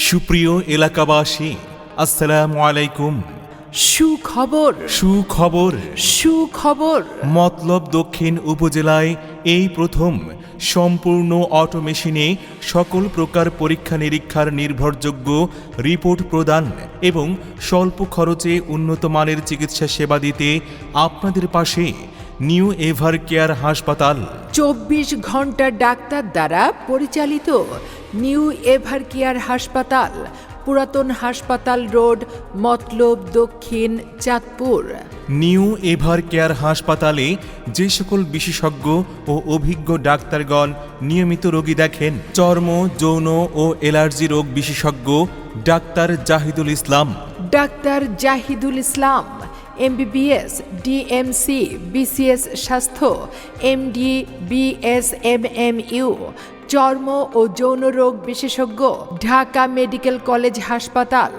সুপ্রিয় এলাকাবাসী আসসালামু আলাইকুম। সুখবর। সুখবর। সুখবর। মতলব দক্ষিণ উপজেলায় এই প্রথম সম্পূর্ণ অটোমেশিনে সকল প্রকার পরীক্ষা নিরীক্ষার নির্ভরযোগ্য রিপোর্ট প্রদান এবং স্বল্প খরচে উন্নত মানের চিকিৎসা সেবা দিতে আপনাদের পাশে নিউ এভার কেয়ার হাসপাতাল। চব্বিশ ঘণ্টা ডাক্তার দ্বারা পরিচালিত নিউ এভার কেয়ার হাসপাতাল পুরাতন হাসপাতাল road Matlab Dakshin Chandpur. New ever care হাসপাতালে যে সকল বিশেষজ্ঞ ও অভিজ্ঞ ডাক্তারগণ নিয়মিত রোগী দেখেন চর্ম যৌন ও এলার্জি রোগ বিশেষজ্ঞ doctor Zahidul Islam. Doctor Zahidul Islam. MBBS, DMC, BCS স্বাস্থ্য, এমডি, বিএসএমএমইউ, চর্ম ও যৌন রোগ বিশেষজ্ঞ, ঢাকা মেডিকেল কলেজ হাসপাতাল।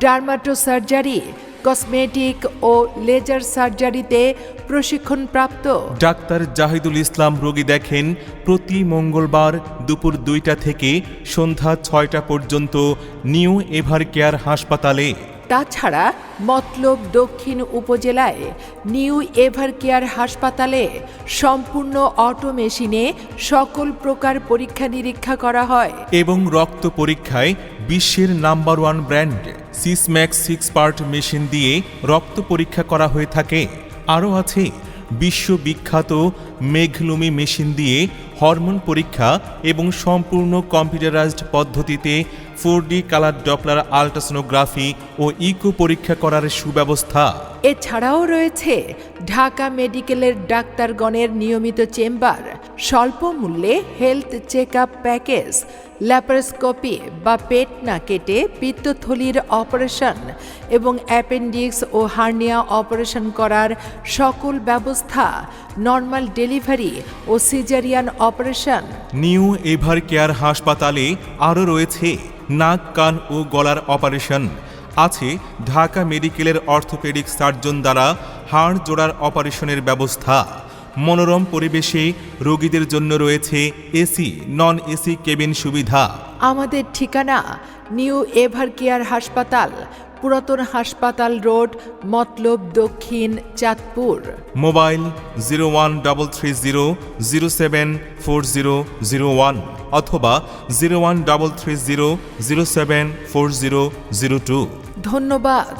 ডার্মাটো সার্জারি কসমেটিক ও লেজার সার্জারিতে প্রশিক্ষণপ্রাপ্ত। ডাক্তার জাহিদুল ইসলাম রোগী দেখেন, প্রতি মঙ্গলবার দুপুর দুইটা থেকে সন্ধ্যা ছয়টা পর্যন্ত নিউ এভার কেয়ার হাসপাতালে। তাছাড়া মতলব দক্ষিণ উপজেলায় নিউ এভার কেয়ার হাসপাতালে সম্পূর্ণ অটো মেশিনে সকল প্রকার পরীক্ষা নিরীক্ষা করা হয়। এবং রক্ত পরীক্ষায় বিশ্বের number one brand Sysmex six part machine দিয়ে রক্ত পরীক্ষা করা হয়ে থাকে। আরও আছে বিশ্ববিখ্যাত মেঘলুমি মেশিন দিয়ে হরমোন পরীক্ষা এবং সম্পূর্ণ কম্পিউটারাইজড পদ্ধতিতে four D colour Doppler ultrasonography ও ইকো পরীক্ষা করার সুব্যবস্থা। এছাড়াও রয়েছে ঢাকা মেডিকেলের ডাক্তারগণের নিয়মিত চেম্বার। স্বল্প মূল্যে health check up package laparoscopy বা পেট না কেটে পিত্তথলির অপারেশন এবং অ্যাপেন্ডিক্স ও হার্নিয়া অপারেশন করার সকল ব্যবস্থা নর্মাল ডেলিভারি ও caesarean operation new ever care হাসপাতালে আরও রয়েছে নাক, কান ও গলার অপারেশন আছে ঢাকা মেডিকেলের অর্থোপেডিক সার্জন দ্বারা হাড় জোড়ার অপারেশনের ব্যবস্থা। মনোরম পরিবেশে রোগীদের জন্য রয়েছে এসি নন এসি কেবিন সুবিধা। আমাদের ঠিকানা নিউ এভার কেয়ার হাসপাতাল পুরাতন হাসপাতাল road Matlab Dakshin Chandpur. Mobile zero one double three zero zero seven four zero zero one অথবা zero one double three zero zero seven four zero zero two ধন্যবাদ।